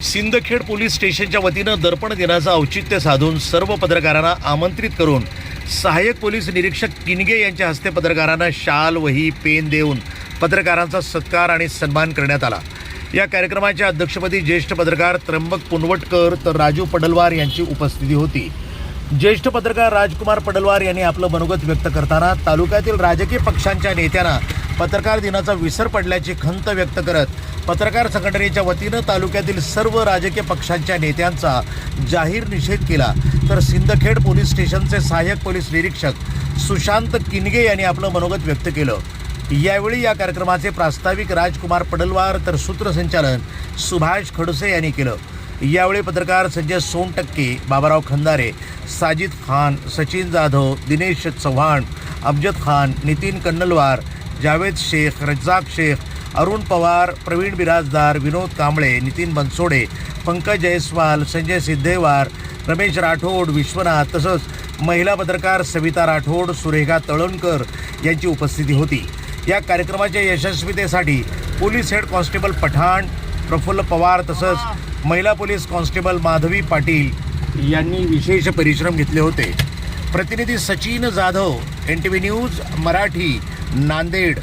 Sindkhed police स्टेशनच्या वतीनं दर्पण दिनाचं औचित्य साधून सर्व पत्रकारांना आमंत्रित करून सहाय्यक पोलीस निरीक्षक किनगे यांच्या हस्ते पत्रकारांना शाल वही पेन देऊन पत्रकारांचा सत्कार आणि सन्मान करण्यात आला. या कार्यक्रमाच्या अध्यक्षपदी ज्येष्ठ पत्रकार त्र्यंबक पुनवटकर तर राजू पडलवार यांची उपस्थिती होती. ज्येष्ठ पत्रकार राजकुमार पडलवार यांनी आपलं मनोगत व्यक्त करताना तालुक्यातील राजकीय पक्षांच्या नेत्यांना पत्रकार दिनाचा विसर पडल्याची खंत व्यक्त करत पत्रकार संघटनेच्या वतीनं तालुक्यातील सर्व राजकीय पक्षांच्या नेत्यांचा जाहीर निषेध केला. तर सिंदखेड पोलीस स्टेशनचे सहाय्यक पोलीस निरीक्षक सुशांत किनगे यांनी आपलं मनोगत व्यक्त केलं. यावेळी या कार्यक्रमाचे प्रास्ताविक राजकुमार पडलवार तर सूत्रसंचालन सुभाष खडसे यांनी केलं. यावेळी पत्रकार संजय सोनटक्के बाबाराव खंदारे साजिद खान सचिन जाधव दिनेश चव्हाण अमजद खान नितीन कन्नलवार जावेद शेख रज्जाक शेख अरुण पवार प्रवीण बिराजदार विनोद कांबळे नितीन बनसोडे पंकज जयस्वाल संजय सिद्धेवार रमेश राठोड विश्वनाथ तसंच महिला पत्रकार सविता राठोड सुरेखा तळणकर यांची उपस्थिती होती. या कार्यक्रमाच्या यशस्वीतेसाठी police head constable Pathan Praful Pawar तसंच महिला पोलीस कॉन्स्टेबल माधवी पाटील यांनी विशेष परिश्रम घेतले होते. प्रतिनिधी Sachin Jadhav N T V news Marathi Nanded